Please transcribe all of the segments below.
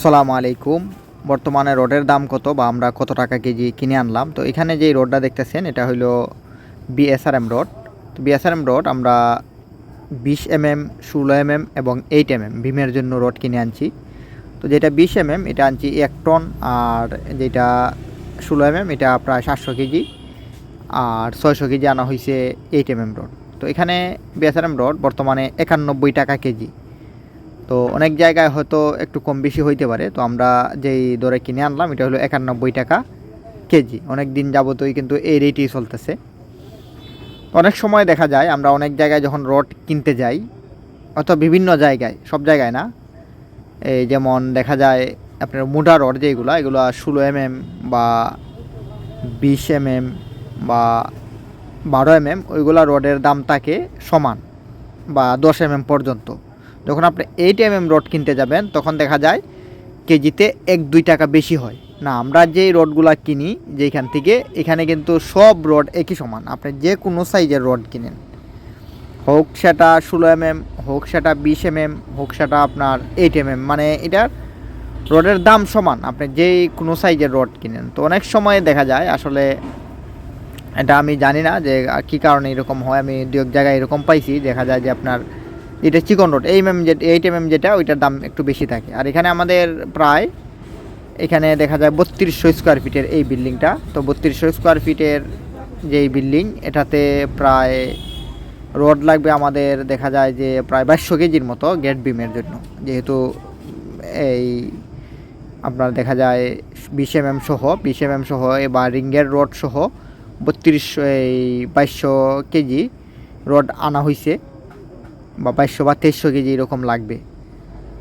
সালামু আলাইকুম। বর্তমানে রডের দাম কত বা আমরা কত টাকা কেজি কিনে আনলাম? তো এখানে যেই রডটা দেখতেছেন, এটা হলো বিএসআরএম রড। তো বিএসআরএম রড আমরা বিশ এমএম, ষোলো এমএম এবং এইট এম এম ভীমের জন্য রড কিনে আনছি। তো যেটা বিশ এম এম এটা আনছি এক টন আর যেটা ষোলো এমএম, এটা প্রায় সাতশো কেজি আর ছয়শো কেজি আনা হয়েছে এইট এম এম রড। তো এখানে বিএসআরএম রড বর্তমানে একানব্বই টাকা কেজি। তো অনেক জায়গায় হয়তো একটু কম বেশি হইতে পারে। তো আমরা যেই দরে কিনে আনলাম, এটা হলো একানব্বই টাকা কেজি। অনেক দিন যাবতই কিন্তু এই রেটই চলতেছে। অনেক সময় দেখা যায় আমরা অনেক জায়গায় যখন রড কিনতে যাই, অথবা বিভিন্ন জায়গায়, সব জায়গায় না, এই যেমন দেখা যায় আপনার মোটা রড যেগুলো, এগুলো ষোলো এমএম বা বিশ এমএম বা বারো এমএম, ওইগুলো রডের দাম থাকে সমান বা দশ এমএম পর্যন্ত। যখন আপনি এইট এম এম রড কিনতে যাবেন, তখন দেখা যায় কেজিতে এক, দুই টাকা বেশি হয়। না, আমরা যেই রডগুলা কিনি যেখান থেকে, এখানে কিন্তু সব রড একই সমান। আপনি যে কোনো সাইজের রড কিনেন। হোক সেটা ষোলো এম এম হোক সেটা বিশ এম এম হোক সেটা আপনার এইট এম এম মানে এটার রডের দাম সমান। আপনি যেই কোনো সাইজের রড কিনেন। তো অনেক সময় দেখা যায়, আসলে এটা আমি জানি না যে কী কারণে এরকম হয়, আমি দু এক জায়গায় এরকম পাইছি। দেখা যায় যে আপনার এটা চিকন রোড, এই এম যেটা এইট এম যেটা ওইটার দাম একটু বেশি থাকে। আর এখানে আমাদের প্রায়, এখানে দেখা যায় বত্রিশশো স্কোয়ার ফিটের এই বিল্ডিংটা। তো বত্রিশশো স্কোয়ার ফিটের যেই বিল্ডিং, এটাতে প্রায় রোড লাগবে আমাদের দেখা যায় যে প্রায় বাইশশো কেজির মতো গেট বিমের জন্য। যেহেতু এই আপনার দেখা যায় বিশ এম এম সহ, বিশ এম এম সহ বা রিঙ্গের রড সহ বত্রিশশো, এই বাইশশো কেজি রড আনা হয়েছে বা বাইশশো বা তেইশশো কেজি এরকম লাগবে।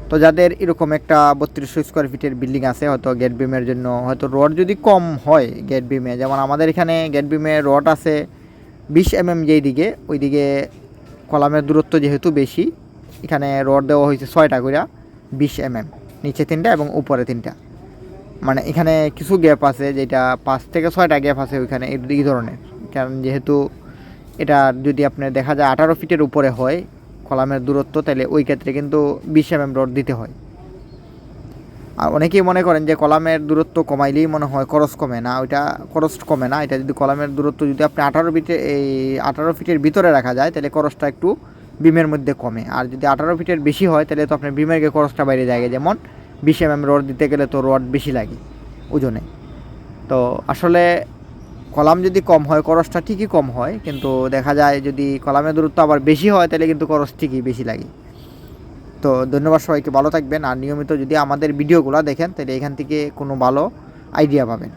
তো যাদের এরকম একটা বত্রিশশো স্কোয়ার ফিটের বিল্ডিং আছে, হয়তো গেট বিমের জন্য, হয়তো রড যদি কম হয় গেট বিমে যেমন আমাদের এখানে গেট বিমে রড আছে বিশ এম এম যেই দিকে, ওই দিকে কলামের দূরত্ব যেহেতু বেশি, এখানে রড দেওয়া হয়েছে ছয়টা করে বিশ এম এম নিচে তিনটা এবং উপরে তিনটা। মানে এখানে কিছু গ্যাপ আছে যেটা পাঁচ থেকে ছয়টা গ্যাপ আছে ওইখানে এই ধরনের। কারণ যেহেতু এটা যদি আপনার দেখা যায় আঠারো ফিটের উপরে হয় কলামের দূরত্ব তাহলে ওই ক্ষেত্রে কিন্তু বিশ এম রড দিতে হয়। আর অনেকেই মনে করেন যে কলামের দূরত্ব কমাইলেই মনে হয় খরচ কমে না, ওইটা খরচ কমে না, এটা যদি কলামের দূরত্ব যদি আপনি আঠারো ফিটে, এই আঠারো ফিটের ভিতরে রাখা যায় তাহলে খরচটা একটু বিমের মধ্যে কমে। আর যদি আঠারো ফিটের বেশি হয় তাহলে তো আপনার বিমের খরচটা বাইরে যায় যেমন বিশ এম রড দিতে গেলে তো রড বেশি লাগে ওজনে। তো আসলে কলাম যদি কম হয় খরচটা ঠিকই কম হয়, কিন্তু দেখা যায় যদি কলামের দূরত্ব আবার বেশি হয়, তাহলে কিন্তু খরচ ঠিকই বেশি লাগে। তো ধন্যবাদ সবাইকে, ভালো থাকবেন। আর নিয়মিত যদি আমাদের ভিডিওগুলো দেখেন, তাহলে এখান থেকে কোনো ভালো আইডিয়া পাবেন।